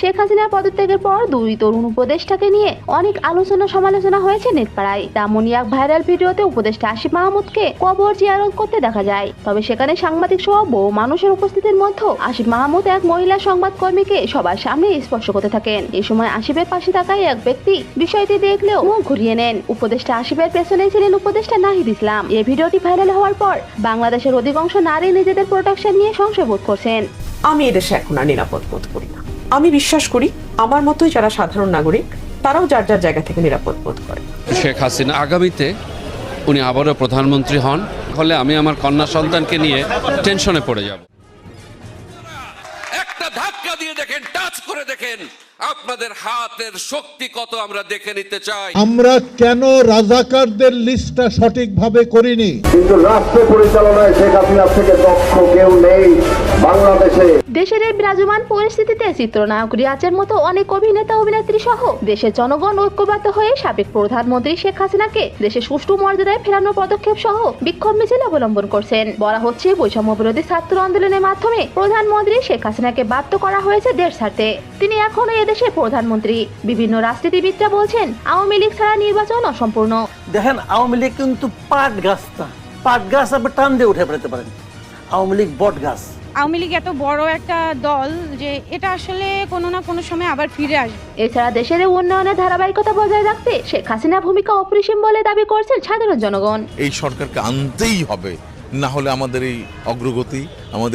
শেখ হাসিনার পদত্যাগের পর দুই তরুণ উপদেষ্টাকে নিয়ে অনেক আলোচনা সমালোচনা হয়েছে নেটপাড়ায়। তেমনই এক ভাইরাল ভিডিওতে উপদেষ্টা আসিফ মাহমুদকে কবর জিয়ারত করতে দেখা যায়। তবে সেখানে সাংবাদিক সহ বহু মানুষের উপস্থিতির মধ্যে আসিফ মাহমুদ এক মহিলা সংবাদকর্মীকে সবার সামনে স্পর্শ করতে থাকেন। এই সময় আসিফের পাশে থাকায় এক ব্যক্তি বিষয়টি দেখলেও মুখ ঘুরিয়ে নেন। উপদেষ্টা আসিফের পেছনে ছিলেন উপদেষ্টা নাহিদ ইসলাম। এই ভিডিওটি ভাইরাল হওয়ার পর বাংলাদেশের অধিকাংশ নারী নিজেদের প্রোটেকশন নিয়ে সংশয় বোধ করছেন। আমি এদেশে এখন আর নিরাপদ বোধ করি না। আমি বিশ্বাস করি আমার মতোই যারা সাধারণ নাগরিক তারাও যার যার জায়গা থেকে নিরাপদ বোধ করে। শেখ হাসিনা আগামীতে উনি আবারও প্রধানমন্ত্রী হন ফলে আমি আমার কন্যা সন্তানকে নিয়ে টেনশনে পড়ে যাব। একটা ধাক্কা দিয়ে দেখেন টাচ করে দেখেন। আপনাদের হাতের শক্তি কত আমরা দেখে নিতে চাই? আমরা কেন রাজাকারদের লিস্টটা সঠিকভাবে করিনি? কিন্তু রাষ্ট্র পরিচালনায় শেখ হাসিনার থেকে দক্ষ কেউ নেই বাংলাদেশে। দেশের এই বিরাজমান পরিস্থিতিতে চিত্রনায়ক রিয়াজের মতো অনেক অভিনেতা অভিনেত্রী সহ দেশের জনগণ ঐক্যবদ্ধ হয়ে সাবেক প্রধানমন্ত্রী শেখ হাসিনাকে দেশে সুষ্ঠু মর্যাদায় ফেরানোর পদক্ষেপ সহ বিক্ষোভ মিছিল অবলম্বন করছেন। বলা হচ্ছে বৈষম্য বিরোধী ছাত্র আন্দোলনের মাধ্যমে প্রধানমন্ত্রী শেখ হাসিনাকে বাধ্য করা হয়েছে দেশ ছাড়তে। তিনি এখনও এদেশের প্রধানমন্ত্রী। বিভিন্ন রাজনীতিবিদরা বলছেন আওয়ামী লীগ ছাড়া নির্বাচন অসম্পূর্ণ। দেখেন আওয়ামী লীগ কিন্তু পাট গাছ না। পাট গাছ আপনি টান দিয়ে উঠে ফেলতে পারেন। আওয়ামী লীগ বট গাছ। আওয়ামী লীগ এত বড় একটা দল যে এটা আসলে কোনো না কোনো সময় আবার ফিরে আসবে। এছাড়া দেশের উন্নয়নের ধারাবাহিকতা বজায় রাখতে শেখ হাসিনার ভূমিকা অপরিসীম বলে দাবি করছেন সাধারণ জনগণ। এই সরকারকে আনতেই হবে। না হলে আমাদের এই অগ্রগতি আমাদের